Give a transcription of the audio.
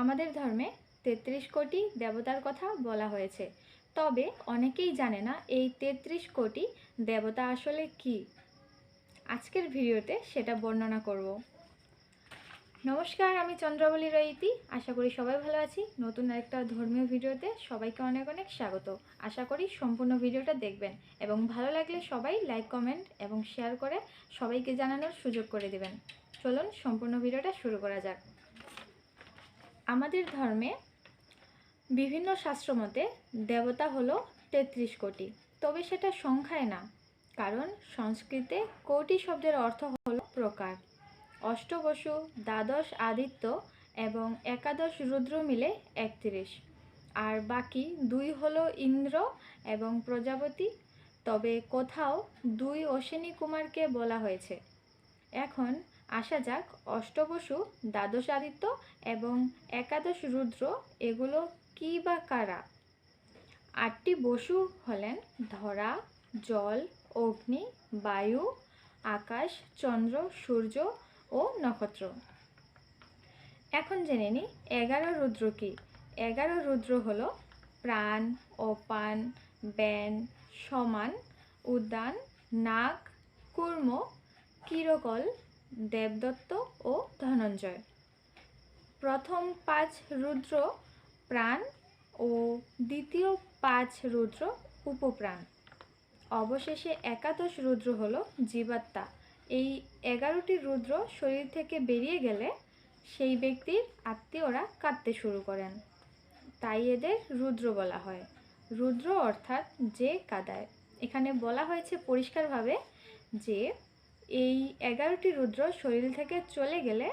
আমাদের ধর্মে তেত্রিশ কোটি দেবতার কথা বলা হয়েছে। তবে অনেকেই জানে না এই তেত্রিশ কোটি দেবতা আসলে কি। আজকের ভিডিওতে সেটা বর্ণনা করব। নমস্কার, আমি চন্দ্রাবলী রয়িতি। আশা করি সবাই ভালো আছি। নতুন একটা ধর্মীয় ভিডিওতে সবাইকে অনেক অনেক স্বাগত। আশা করি সম্পূর্ণ ভিডিওটা দেখবেন এবং ভালো লাগলে সবাই লাইক, কমেন্ট এবং শেয়ার করে সবাইকে জানানোর সুযোগ করে দেবেন। চলুন সম্পূর্ণ ভিডিওটা শুরু করা যাক। আমাদের ধর্মে বিভিন্ন শাস্ত্র মতে দেবতা হলো তেত্রিশ কোটি। তবে সেটা সংখ্যায় না, কারণ সংস্কৃতে কোটি শব্দের অর্থ হলো প্রকার। অষ্টবসু, দ্বাদশ আদিত্য এবং একাদশ রুদ্র মিলে একত্রিশ। আর বাকি দুই হলো ইন্দ্র এবং প্রজাপতি, তবে কোথাও দুই অশ্বিনী কুমারকে বলা হয়েছে। এখন আসা যাক, অষ্টবসু, দ্বাদশ আদিত্য এবং একাদশ রুদ্র, এগুলো কী বা কারা? আটটি বসু হলেন ধরা, জল, অগ্নি, বায়ু, আকাশ, চন্দ্র, সূর্য ও নক্ষত্র। এখন জেনে নিই এগারো রুদ্র কী। এগারো রুদ্র হলো প্রাণ, অপান, ব্যান, সমান, উদ্যান নাক কুর্ম, কিরকল দেবদত্ত ও ধনঞ্জয়। প্রথম পাঁচ রুদ্র প্রাণ ও দ্বিতীয় পাঁচ রুদ্র উপপ্রাণ। অবশেষে একাদশ রুদ্র হল জীবাত্মা। এই এগারোটি রুদ্র শরীর থেকে বেরিয়ে গেলে সেই ব্যক্তির আত্মীয়রা কাঁদতে শুরু করেন। তাই এদের রুদ্র বলা হয়। রুদ্র অর্থাৎ যে কাদায়। এখানে বলা হয়েছে পরিষ্কারভাবে যে এই এগারোটি রুদ্র শরীর থেকে চলে গেলে